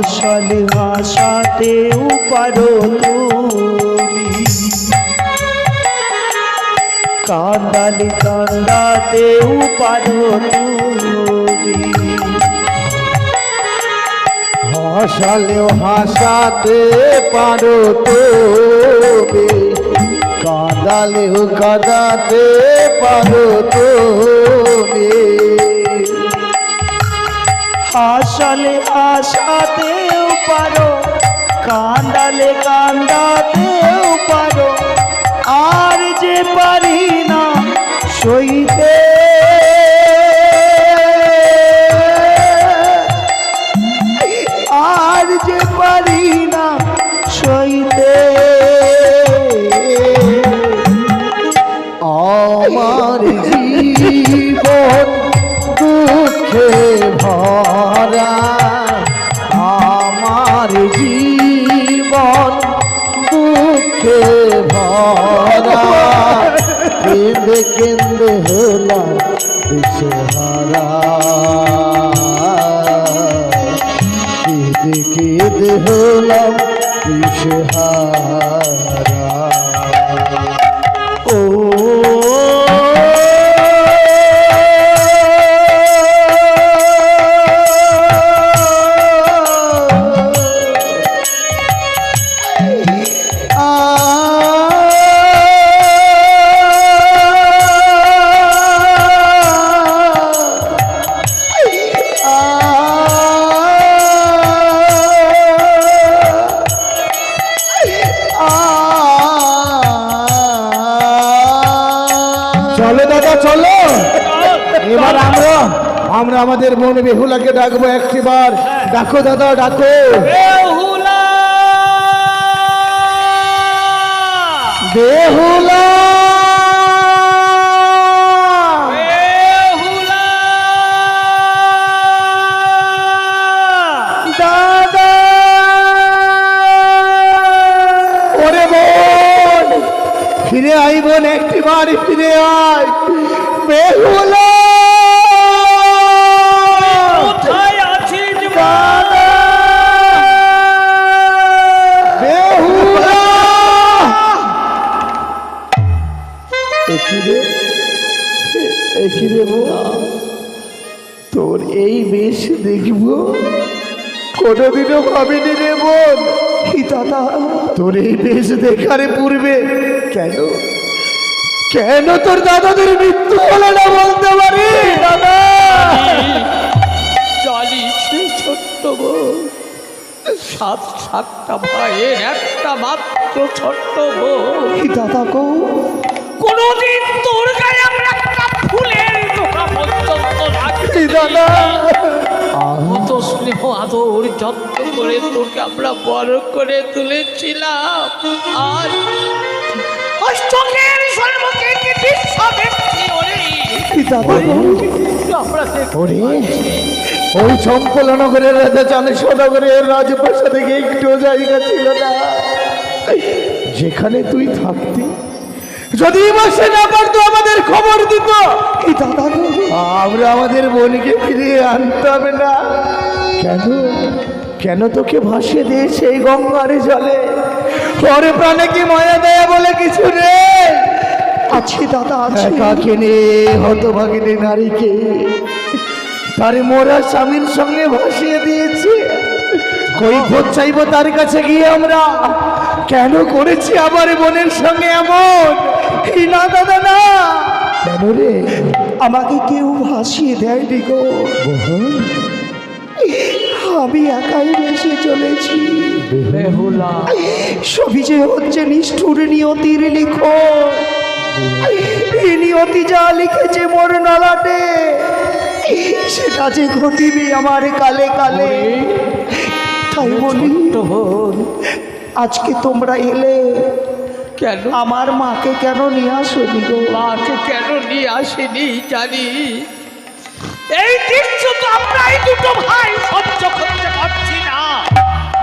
হাসালে হাসাতেও পারো তুমি কান্দালে কান্দাতেও পারো তুমি হাসালেও হাসাতে পারো তুমি কাঁদালেও কাঁদাতে পারো তুমি হাসালে আসাতেও পারো কান্দালে কান্দাতেও পারো। আর যে পারি না সইতে হলাম দিশেহারা চলো দাদা চলো। এবার আমরা আমরা আমাদের মন বেহুলাকে ডাকবো একটি বার ডাকো দাদা ডাকো। বেহুলা ফিরে আই বোন একটি বার ফিরে আয়। বেহুলা। কোথায় আছিস বেহুলা। তোর এই বেশ দেখব? কোনোদিনও ভাবিনি রে বোন। দাদা তোর এই বেশ দেখারে পূর্বে কেন কেন তোর দাদাদের মৃত্যু হলো না বলতে পারি? দাদা! চালিয়েছে ছোট্ট বোন সাত সাতটা ভাইয়ের একটা মাত্র ছোট্ট কি দাদা গো? কোনোদিন তোর গায়ে আমরা একটা ফুলের দোকা পর্যন্ত রাখি দাদা? কত স্নেহ আদর যত্ন করে তোকে আমরা বড় করে তুলেছিলাম। আর অষ্টকের আমরা দেখতে ওরে ওই চম্পলনগরের রাজা চানেশ্বরনগরের রাজপ্রাসাদে গিয়ে একটু জায়গা ছিল না। যেখানে তুই থাকতি। যদি বসে না পারতো আমাদের খবর দিত। কি দাদা আমরা আমাদের বোনকে ফিরিয়ে হবে না। কেন? কেন তোকে ভাসিয়ে দিয়েছে এই গঙ্গারে জলে? পরে প্রাণে কি মায়া দেয় বলে কিছু নেই? আছে দাদা আছে। একা কেনে হতভাগিনী নারীকে তার মোরা স্বামীর সঙ্গে ভাসিয়ে দিয়েছে। কৈফত চাইব তার কাছে গিয়ে আমরা। কেন করেছি আবার বোনের সঙ্গে এমন? না দাদা না। কেন রে? আমাকে কেউ ভাসিয়ে দেয়নি গো। আমি একাই ভেসে চলেছি। সবই যে হচ্ছে নিষ্ঠুর নিয়তির লিখো এই নিয়তি যা লিখেছে মোর নলাটে সেটা যে ঘটিবে আমার কালে কালে। তাই বলি আজকে তোমরা এলে কেন? আমার মাকে কেন নিয়ে আসনি গো? মাকে কেন নিয়ে আসেনি জানি। এই দৃশ্য তো আমরা এই দুটো ভাই সহ্য করতে পারছি না।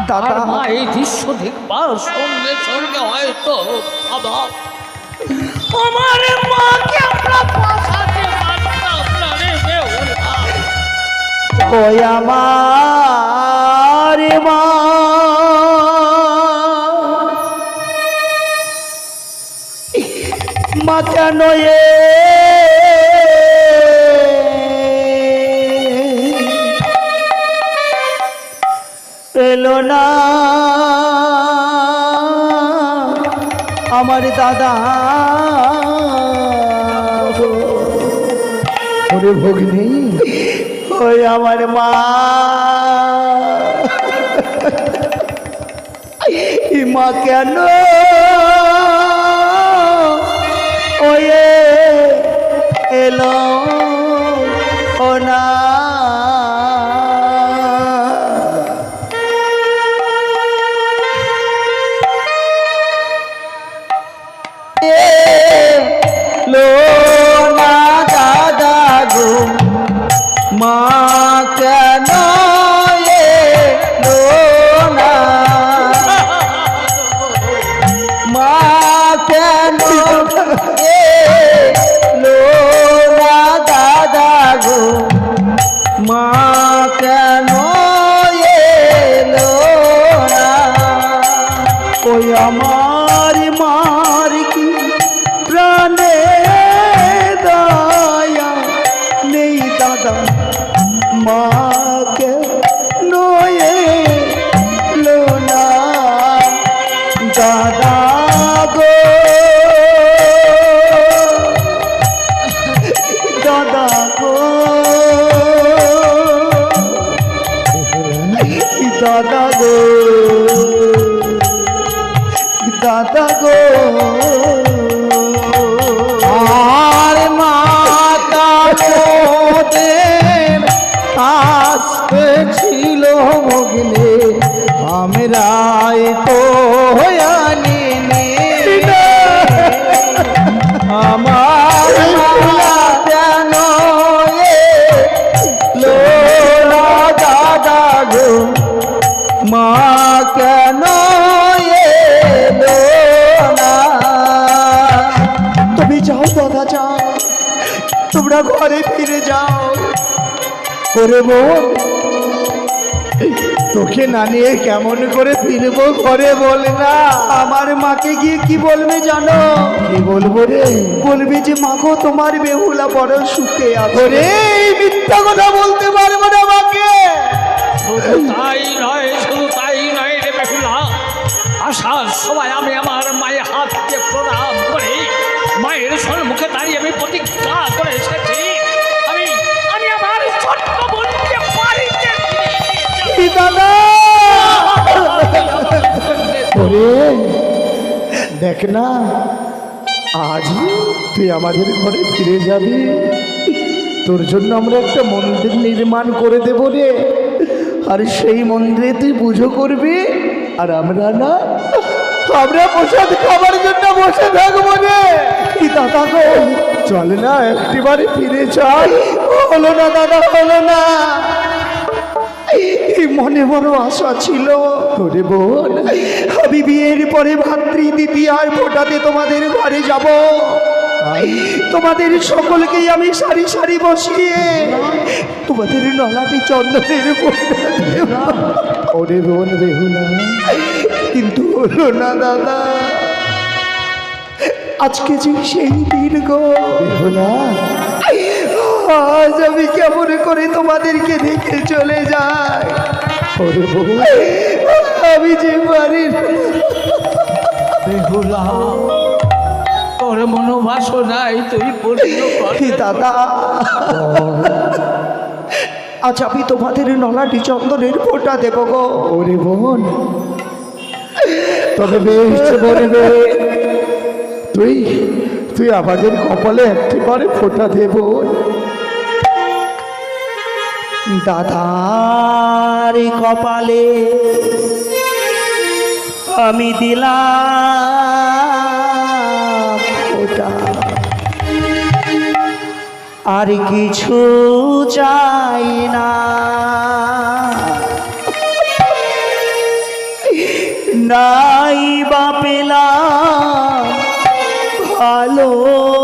দাদা। মা এই দৃশ্য দেখবার সঙ্গে সঙ্গে হয়তো আবার আমার মাকে আমরা বাঁচাতে পারতাম না। না। আমার দাদা। ওরে ভগ্নী ওই আমার মা। মা কেন? ওয়ে এলো ও না। মা কেন তোমরা ঘরে ফিরে যাও। করে বোন তোকে না নিয়ে কেমন করে ফিরবো ঘরে বল না। আমার মাকে গিয়ে কি বলবে জানো? কি বলব রে? বলবে যে মাখো তোমার বেহুলা বড় সুখে আছে। রে এই মিথ্যা কথা বলতে পারব না। ওরে, দেখ না আজ তুই আমাদের ঘরে ফিরে যাবি। তোর জন্য আমরা একটা মন্দির নির্মাণ করে দেব রে। আর সেই মন্দিরে তুই পুজো করবি, আর আমরা না, আমরা প্রসাদ খাবার জন্য বসে থাকব রে। কি দাদা গো, চল না একটিবারে ফিরে চল হলো না, দাদা, হলো না। মনে বড় আশা ছিল। বোন, আমি বিয়ের পরে ভাতৃ দ্বিতীয় ফোটাতে তোমাদের ঘরে যাব। তোমাদের সকলকেই আমি সারি সারি বসিয়ে তোমাদের নলাটি চন্দনের। ওরে বোন বেহুলা, কিন্তু হলো না দাদা, আজকে যে সেই দিন গো। আজ আমি কেমন করে তোমাদেরকে দেখে চলে যাই আমি যে বাড়ির বেহুলা তোর মনোবাসনায় তুই পূর্ণ দাদা। আজ আমি তোমাদের নলাটি চন্দনের ফোঁটা দেব গো। ওরে বোন তবে বেশ বলবে তুই তুই আমাদের কপালে একটিবারে ফোঁটা দে বোন। দাদার কপালে আমি দিলাম ওটা। আর কিছু চাই না। নাই বা পেলাম ভালোবাসা।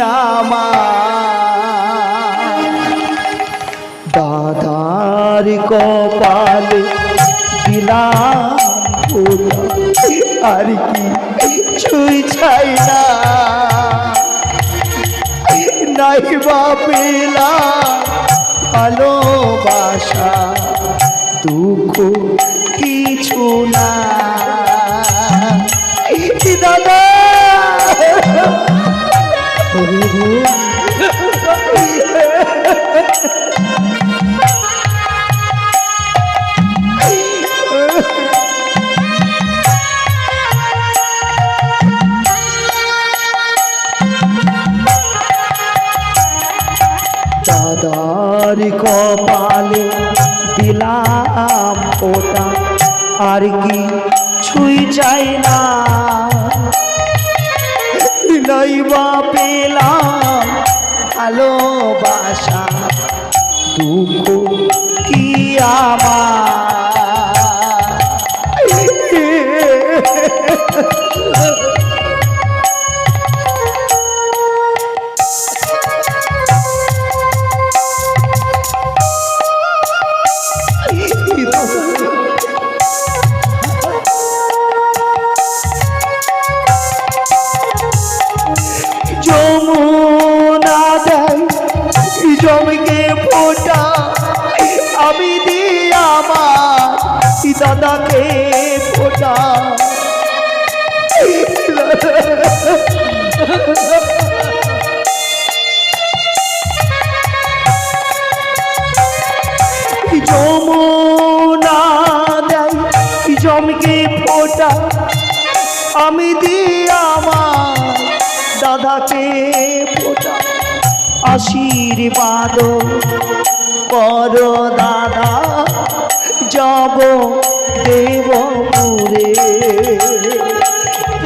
আমার। দাদার কপালে দিলাম আর কি ছুঁই না। নাই বা ভালোবাসা দুঃখ কিছু না। দাদার কপালে দিলাম ওটা আর কি ছুঁই চাই না। নাই বা পেলাম ভালোবাসা দুঃখ কি আমার? জমিকে ফোটা আমি দিই আমার দাদাকে ফোটা আশীর্বাদ কর দাদা, যাব দেবপুরে।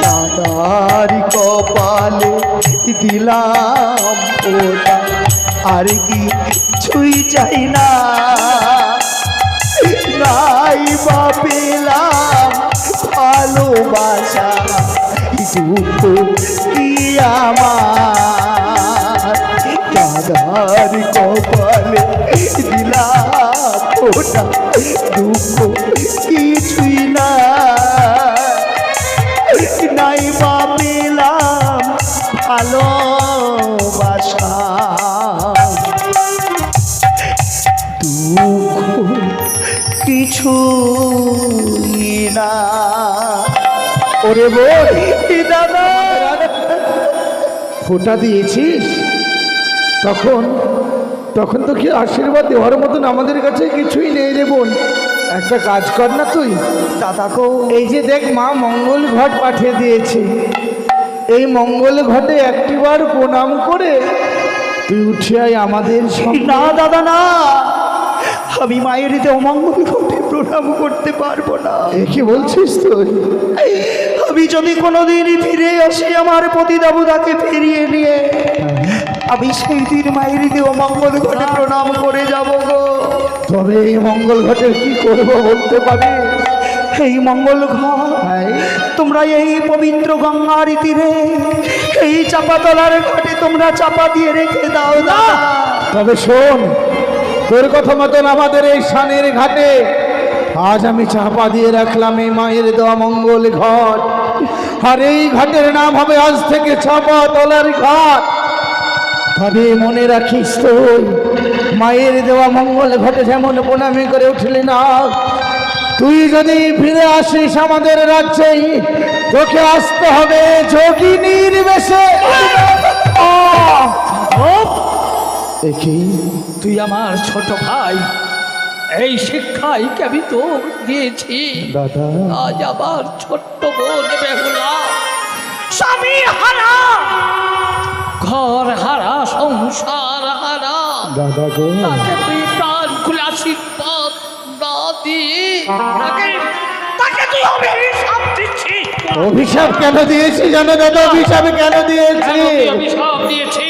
দাদার কপালে দিলাম ফোটা আর কি ছুঁই চাই না। নাই বা পেলাম ভালোবাসা দুঃখ কি আমার? দাদার কপালে দিলাম ওটা দুঃখ কিছুই না। নাই বা ভালোবাসা না ওরে বোন দাদা। ফোঁটা দিয়েছিস? তখন তখন তো কি আশীর্বাদ দেওয়ার মতন আমাদের কাছে কিছুই নেই রে বোন। একটা কাজ কর না তুই। দাদাকেও এই যে দেখ মা মঙ্গল ঘট পাঠিয়ে দিয়েছে। এই মঙ্গল ঘটে একটিবার প্রণাম করে তুই উঠে আয় আমাদের না দাদা না। আমি মায়ের এতে অমঙ্গল ঘটে প্রণাম করতে পারব না। কি বলছিস তুই? আমি যদি কোনোদিন ফিরে আসি আমার পতি দেবতাকে ফিরিয়ে নিয়ে আমি সেই দিন মায়ের এতে অমঙ্গল ঘটে প্রণাম করে যাব গো। তবে এই মঙ্গল ঘটে কি করব বলতে পারি এই মঙ্গল ঘর তোমরা এই পবিত্র গঙ্গার তীরে এই চাপাতলার ঘটে তোমরা চাপা দিয়ে রেখে দাও না তবে শোন তোর কথা মতন আমাদের এই সানের ঘাটে। আজ আমি চাপা দিয়ে রাখলাম এই মায়ের দেওয়া মঙ্গল ঘট। আর এই ঘাটের নাম হবে আজ থেকে চাপা তলার ঘাট। তবে মনে রাখিস তুই, মায়ের দেওয়া মঙ্গল ঘটে যেমন প্রণামী করে উঠলি না। তুই যদি ফিরে আসিস আমাদের রাজ্যে, তোকে আসতে হবে যোগিনীর বেশে! দেখি তুই আমার ছোট ভাই এই শিক্ষাই কি আমি তো দিয়েছি? দাদা। আজ আবার ছোট্ট বোন বেহুলা স্বামী হারা ঘর হারা সংসার হারা। দাদা গো। তাকে তুই প্রাণ খুলে আশীর্বাদ না দিয়ে তাকে তাকে তুই অভিশাপ দিচ্ছিস? অভিশাপ কেন দিয়েছি জানো দাদা? অভিশাপ কেন দিয়েছি অভিশাপ দিয়েছি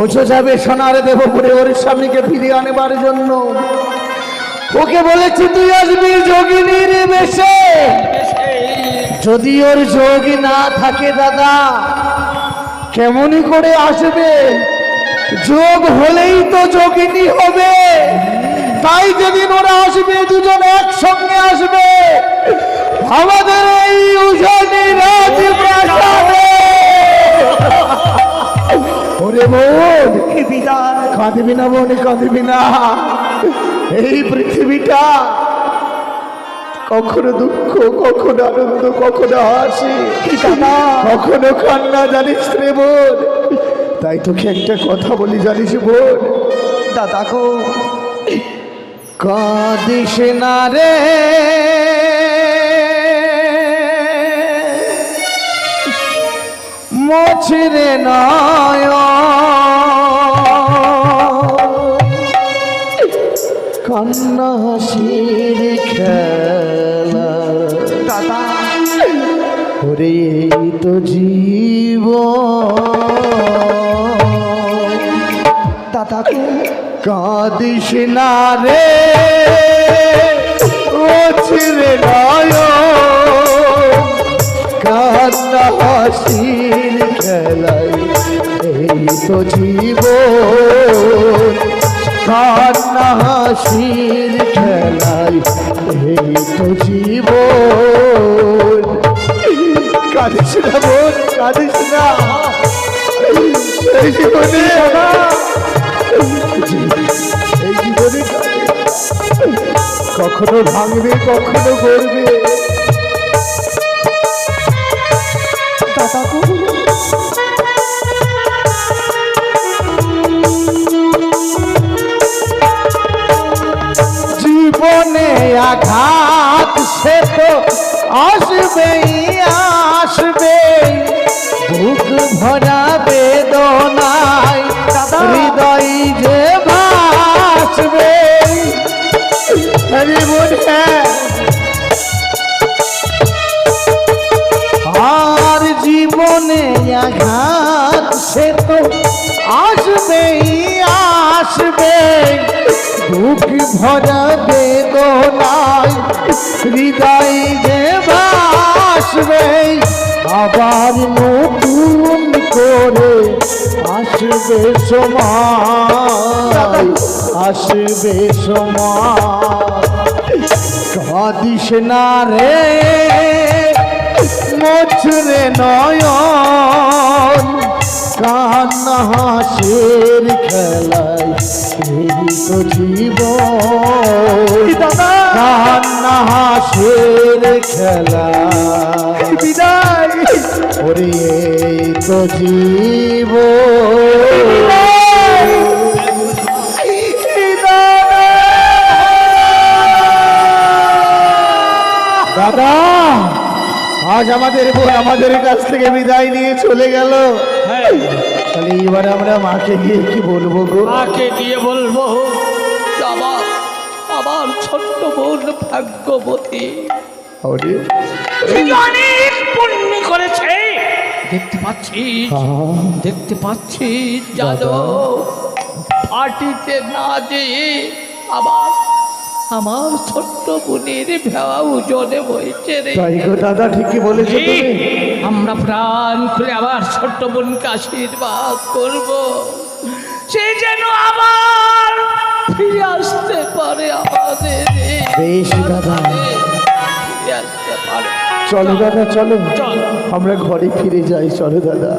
ওছো যাবে সোনার দেবপুরে ওর স্বামীকে ফিরিয়ে আনবার জন্য। ওকে বলেছি, তুই আসবি যোগিনীর বেশে? যদি ওর যোগী না থাকে দাদা কেমনই করে আসবে? যোগ হলেই তো যোগিনী হবে। তাই যেদিন ওরা আসবে, দুজন একসঙ্গে আসবে। আমাদের এই উজানি রাজপ্রাসাদে। ওরে বোন কাঁদবি না বোন কাঁদবি না। এই পৃথিবীটা কখনো দুঃখ কখনো আনন্দ কখনো হাসি কখনো কান্না জানিস রে বোন। তাই তোকে একটা কথা বলি জানিস বোন? দাদা গো। কাঁদিস না রে। মোছরে নয় কান্না হাসির খেলা। দাদা। ওরে তো জীব দাদা কাঁদিস না রে। নয় কান্না হাসির খেলাই, এই তো জীব হাসির এই তো জীব এই জীবনে কখনো ভাঙবে, কখনো গড়বে। সে তো আসবেই আসবে। বুক ভরা বেদনায় হৃদয় যে ভাসবে, আবার নতুন করে আসবে সময় আসবে সময়। কাঁদিস না রে, মোছরে নয়ন কান্না হাসের খেলায় তো জীব কান্না হাসের খেলা বিদায়। ওরে তো জীব দাদা। আজ আমাদের বোন আমাদের কাছ থেকে বিদায় নিয়ে চলে গেল। হ্যাঁ। তাহলে এবার আমরা মাকে গিয়ে কি বলব গো? মাকে গিয়ে বলব আমার আমার ছোট্ট বোন ভাগ্যবতী। অনেক পুণ্য করেছে। দেখতে পাচ্ছিস দেখতে পাচ্ছিস জানো পার্টিতে না যেয়ে আবার আমার ছোট্ট বোনের ভেওয়া ওজনে বইছে রে। তাই গো দাদা ঠিকই বলেছ তুমি। আমরা প্রাণ খুলে আবার ছোট্ট বোনকে আশীর্বাদ করব। সে যেন আবার ফিরে আসতে পারে আমাদের বেশ দাদা। ফিরে আসতে পারে। চলো দাদা চলো। চল। আমরা ঘরে ফিরে যাই চলো দাদা।